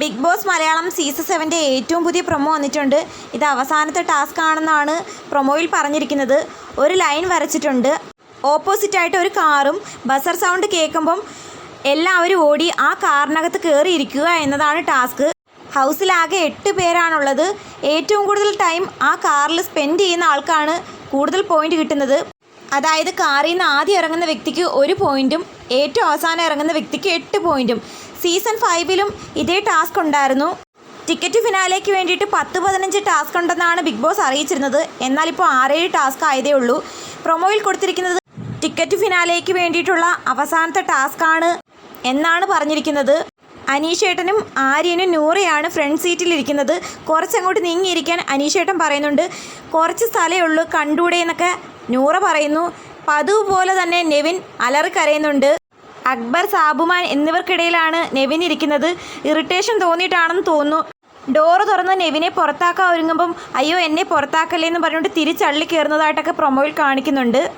Big boss Malayalam season സെവന്റെ ഏറ്റവും പുതിയ പ്രൊമോ വന്നിട്ടുണ്ട്. ഇത് അവസാനത്തെ ടാസ്ക് ആണെന്നാണ് പ്രൊമോയിൽ പറഞ്ഞിരിക്കുന്നത്. ഒരു ലൈൻ വരച്ചിട്ടുണ്ട്. ഓപ്പോസിറ്റായിട്ട് ഒരു കാറും ബസർ സൗണ്ട് കേൾക്കുമ്പം എല്ലാവരും ഓടി ആ കാറിനകത്ത് കയറിയിരിക്കുക എന്നതാണ് ടാസ്ക് ഹൗസിലാകെ എട്ട് പേരാണുള്ളത്. ഏറ്റവും കൂടുതൽ ടൈം ആ കാറിൽ സ്പെൻഡ് ചെയ്യുന്ന ആൾക്കാണ് കൂടുതൽ പോയിന്റ് കിട്ടുന്നത്. അതായത് കാറിൽ നിന്ന് ആദ്യം ഇറങ്ങുന്ന വ്യക്തിക്ക് ഒരു പോയിന്റും ഏറ്റവും അവസാനം ഇറങ്ങുന്ന വ്യക്തിക്ക് എട്ട് പോയിന്റും സീസൺ ഫൈവിലും ഇതേ ടാസ്ക് ഉണ്ടായിരുന്നു. ടിക്കറ്റ് ഫിനാലേക്ക് വേണ്ടിയിട്ട് പത്ത് പതിനഞ്ച് ടാസ്ക് ഉണ്ടെന്നാണ് ബിഗ് ബോസ് അറിയിച്ചിരുന്നത്. എന്നാൽ ഇപ്പോൾ ആറേഴ് ടാസ്ക് ആയതേ ഉള്ളൂ. പ്രൊമോയിൽ കൊടുത്തിരിക്കുന്നത് ടിക്കറ്റ് ഫിനാലേക്ക് വേണ്ടിയിട്ടുള്ള അവസാനത്തെ ടാസ്ക് ആണ് എന്നാണ് പറഞ്ഞിരിക്കുന്നത്. അനീഷേട്ടനും ആര്യനും നൂറയാണ് ഫ്രണ്ട് സീറ്റിലിരിക്കുന്നത് കുറച്ചങ്ങോട്ട് നീങ്ങിയിരിക്കാൻ അനീഷേട്ടൻ പറയുന്നുണ്ട്. കുറച്ച് സ്ഥലമേ ഉള്ളൂ കണ്ടൂടെ എന്നൊക്കെ നൂറ പറയുന്നു. പതിവ് പോലെ തന്നെ നെവിൻ അലറിക്കരയുന്നുണ്ട്. അക്ബർ സാബുമാൻ എന്നിവർക്കിടയിലാണ് നെവിൻ ഇരിക്കുന്നത്. ഇറിറ്റേഷൻ തോന്നിയിട്ടാണെന്ന് തോന്നുന്നു. ഡോറ് തുറന്ന് നെവിനെ പുറത്താക്കാൻ ഒരുങ്ങുമ്പം അയ്യോ എന്നെ പുറത്താക്കല്ലേ എന്ന് പറഞ്ഞുകൊണ്ട് തിരിച്ചള്ളി കയറുന്നതായിട്ടൊക്കെ പ്രൊമോയിൽ കാണിക്കുന്നുണ്ട്.